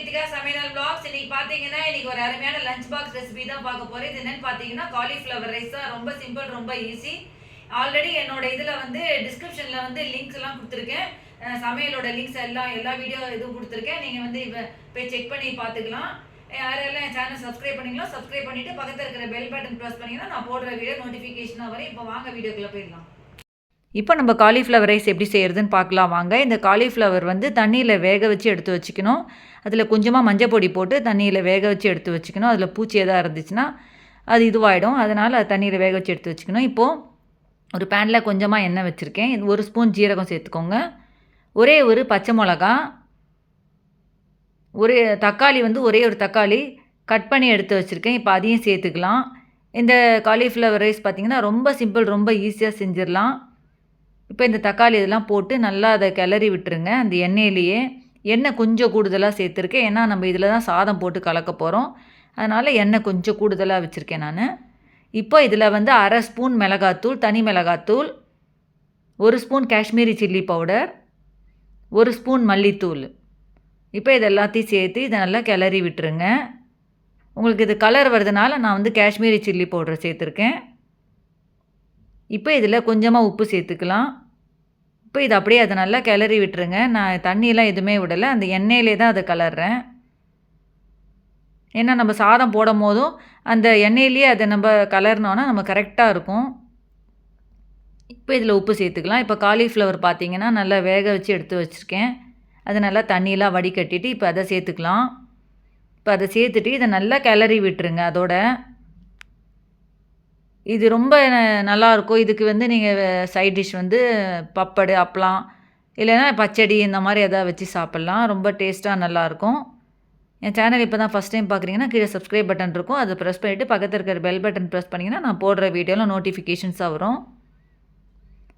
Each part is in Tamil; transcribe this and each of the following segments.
கீர்த்திகா சமையல் பிளாக்ஸ் இன்னைக்கு பாத்தீங்கன்னா இன்னைக்கு ஒரு அருமையான லஞ்ச் பாக்ஸ் ரெசிபி தான் பார்க்க போறேன். இது என்னன்னு பாத்தீங்கன்னா காலிஃப்ளவர் ரைஸ் தான். ரொம்ப சிம்பிள் ரொம்ப ஈஸி ஆல்ரெடி என்னோட இதுல வந்து டிஸ்கிரிப்ஷன்ல வந்து லிங்க்ஸ் எல்லாம் கொடுத்துருக்கேன். சமையலோட லிங்க்ஸ் எல்லாம் எல்லா வீடியோ இதுவும் கொடுத்துருக்கேன். நீங்க வந்து போய் செக் பண்ணி பார்த்துக்கலாம் யாரெல்லாம் என் சேனல் சப்ஸ்கிரைப் பண்ணீங்களோ சப்ஸ்கிரைப் பண்ணிட்டு பக்கத்தில் இருக்கிற பெல் பட்டன் ப்ரெஸ் பண்ணீங்கன்னா நான் போடுற வீடியோ நோட்டிஃபிகேஷனாக வரும் இப்போ வாங்க வீடியோக்குள்ள போயிடலாம். இப்போ நம்ம காலிஃப்ளவர் ரைஸ் எப்படி செய்கிறதுன்னு பார்க்கலாம். வாங்க இந்த காலிஃப்ளவர் வந்து தண்ணியில் வேக வச்சு எடுத்து வச்சுக்கணும். அதில் கொஞ்சமாக மஞ்சள் பொடி போட்டு தண்ணியில் வேக வச்சு எடுத்து வச்சுக்கணும். அதில் பூச்சி எதாவது இருந்துச்சுன்னா அது இதுவாகிடும் அதனால் அது தண்ணியில் வேக வச்சு எடுத்து வச்சுக்கணும். இப்போது ஒரு பேனில் கொஞ்சமாக எண்ணெய் வச்சுருக்கேன். ஒரு ஸ்பூன் ஜீரகம் சேர்த்துக்கோங்க. ஒரே ஒரு பச்சை மிளகா ஒரு தக்காளி வந்து ஒரே ஒரு தக்காளி கட் பண்ணி எடுத்து வச்சுருக்கேன். இப்போ அதையும் சேர்த்துக்கலாம். இந்த காலிஃப்ளவர் ரைஸ் பார்த்திங்கன்னா ரொம்ப சிம்பிள் ரொம்ப ஈஸியாக செஞ்சிடலாம். இப்போ இந்த தக்காளி இதெல்லாம் போட்டு நல்லா அதை கிளறி விட்டுருங்க. அந்த எண்ணெயிலேயே எண்ணெய் கொஞ்சம் கூடுதலாக சேர்த்துருக்கேன். ஏன்னா நம்ம இதில் தான் சாதம் போட்டு கலக்க போகிறோம். அதனால் எண்ணெய் கொஞ்சம் கூடுதலாக வச்சுருக்கேன் நான். இப்போ இதில் வந்து அரை ஸ்பூன் மிளகாத்தூள் தனி மிளகாத்தூள் ஒரு ஸ்பூன் காஷ்மீரி சில்லி பவுடர் ஒரு ஸ்பூன் மல்லித்தூள். இப்போ இது எல்லாத்தையும் சேர்த்து இதை நல்லா கிளறி விட்டுருங்க. உங்களுக்கு இது கலர் வருதுனால நான் வந்து காஷ்மீரி சில்லி பவுடர் சேர்த்துருக்கேன். இப்போ இதில் கொஞ்சமாக உப்பு சேர்த்துக்கலாம். இப்போ இது அப்படியே அதை நல்லா கிளறி விட்டுருங்க. நான் தண்ணியெலாம் எதுவுமே விடலை. அந்த எண்ணெயிலே தான் அதை கலர்றேன். ஏன்னா நம்ம சாதம் போடும் போதும் அந்த எண்ணெயிலேயே அதை நம்ம கலர்னோன்னா நம்ம கரெக்டாக இருக்கும். இப்போ இதில் உப்பு சேர்த்துக்கலாம். இப்போ காலிஃப்ளவர் பார்த்தீங்கன்னா நல்லா வேக வச்சு எடுத்து வச்சுருக்கேன். அதை நல்லா தண்ணியெலாம் வடிகட்டிட்டு இப்போ அதை சேர்த்துக்கலாம். இப்போ அதை சேர்த்துட்டு இதை நல்லா கிளறி விட்டுருங்க அதோட. இது ரொம்ப நல்லாயிருக்கும் இதுக்கு வந்து நீங்கள் சைட் டிஷ் வந்து பப்படு அப்பளம் இல்லைன்னா பச்சடி இந்த மாதிரி எதாவது வச்சு சாப்பிட்லாம். ரொம்ப டேஸ்ட்டாக நல்லாயிருக்கும் என் சேனல் இப்போ தான் ஃபஸ்ட் டைம் பார்க்குறீங்கன்னா கீழே சப்ஸ்கிரைப் பட்டன் இருக்கும். அதை ப்ரெஸ் பண்ணிவிட்டு பக்கத்தில் இருக்கிற பெல் பட்டன் ப்ரெஸ் பண்ணிங்கன்னா நான் போடுற வீடியோவில் நோட்டிஃபிகேஷன்ஸாக வரும்.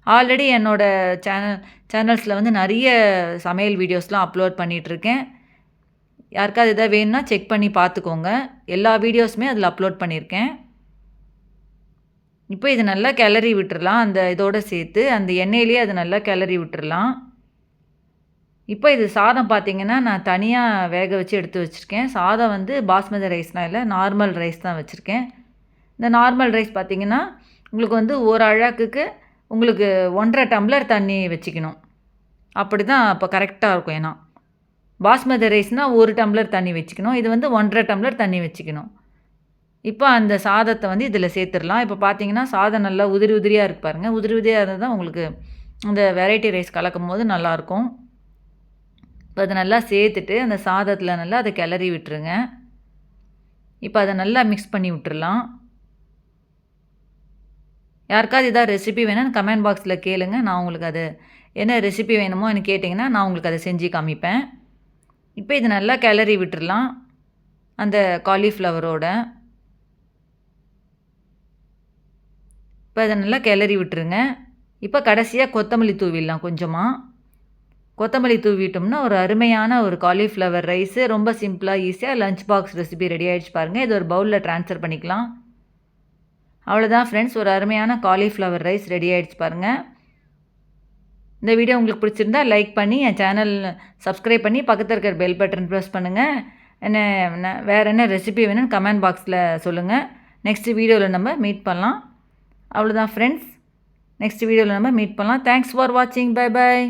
ஆல்ரெடி என்னோடய சேனல் சேனல்ஸில் வந்து நிறைய சமையல் வீடியோஸ்லாம் அப்லோட் பண்ணிகிட்ருக்கேன் யாருக்காவது எதாவது வேணும்னா செக் பண்ணி பார்த்துக்கோங்க எல்லா வீடியோஸுமே அதில் அப்லோட் பண்ணியிருக்கேன் இப்போ இது நல்லா கிளறி விட்டுறலாம் அந்த இதோடு சேர்த்து அந்த எண்ணெயிலே அது நல்லா கிளறி விட்டுறலாம். இப்போ இது சாதம் பார்த்திங்கன்னா நான் தனியாக வேக வச்சு எடுத்து வச்சுருக்கேன். சாதம் வந்து பாஸ்மதி ரைஸ்லாம் இல்லை நார்மல் ரைஸ் தான் வச்சுருக்கேன். இந்த நார்மல் ரைஸ் பார்த்திங்கன்னா உங்களுக்கு வந்து ஒரு அழகுக்கு உங்களுக்கு ஒன்றரை டம்ளர் தண்ணி வச்சுக்கணும். அப்படி தான் அப்போ கரெக்டாக இருக்கும் ஏன்னா. பாஸ்மதி ரைஸ்னால் ஒரு டம்ளர் தண்ணி வச்சுக்கணும். இது வந்து ஒன்றரை டம்ளர் தண்ணி வச்சுக்கணும். இப்போ அந்த சாதத்தை வந்து இதில் சேர்த்துடலாம். இப்போ பார்த்தீங்கன்னா சாதம் நல்லா உதிரி உதிரியாக இருக்கு பாருங்கள் உதிரி உதிரியாக இருந்தால் தான் உங்களுக்கு அந்த வெரைட்டி ரைஸ் கலக்கும் போது நல்லாயிருக்கும் இப்போ அதை நல்லா சேர்த்துட்டு அந்த சாதத்தில் நல்லா அதை கிளறி விட்டுருங்க. இப்போ அதை நல்லா மிக்ஸ் பண்ணி விட்டுறலாம். யாருக்காவது இதாக ரெசிபி வேணும்னு கமெண்ட் பாக்ஸில் கேளுங்க. நான் உங்களுக்கு அது என்ன ரெசிபி வேணுமோ எனக்கு கேட்டிங்கன்னா நான் உங்களுக்கு அதை செஞ்சு காமிப்பேன். இப்போ இது நல்லா கிளறி விட்டுடலாம் அந்த காலிஃப்ளவரோட இப்போ அதை நல்லா கிளறி விட்டுருங்க. இப்போ கடைசியாக கொத்தமல்லி தூவிடலாம் கொஞ்சமாக கொத்தமல்லி தூவிட்டோம்னா ஒரு அருமையான ஒரு காலிஃப்ளவர் ரைஸு ரொம்ப சிம்பிளாக ஈஸியாக லஞ்ச் பாக்ஸ் ரெசிபி ரெடி ஆகிடுச்சு பாருங்கள் இது ஒரு பவுலில் ட்ரான்ஸ்ஃபர் பண்ணிக்கலாம். அவ்வளோதான் ஃப்ரெண்ட்ஸ் ஒரு அருமையான காலிஃப்ளவர் ரைஸ் ரெடி ஆகிடுச்சு பாருங்கள் இந்த வீடியோ உங்களுக்கு பிடிச்சிருந்தா லைக் பண்ணி என் சேனல் சப்ஸ்கிரைப் பண்ணி பக்கத்தில் இருக்கிற பெல் பட்டன் ப்ரெஸ் பண்ணுங்கள் என்ன வேறு என்ன ரெசிபி வேணும்னு கமெண்ட் பாக்ஸில் சொல்லுங்கள் நெக்ஸ்ட் வீடியோவில் நம்ம மீட் பண்ணலாம். அவ்வளோதான் ஃப்ரெண்ட்ஸ் நெக்ஸ்ட் வீடியோவில் நம்ம மீட் பண்ணலாம். தேங்க்ஸ் ஃபார் வாட்சிங் பை பாய்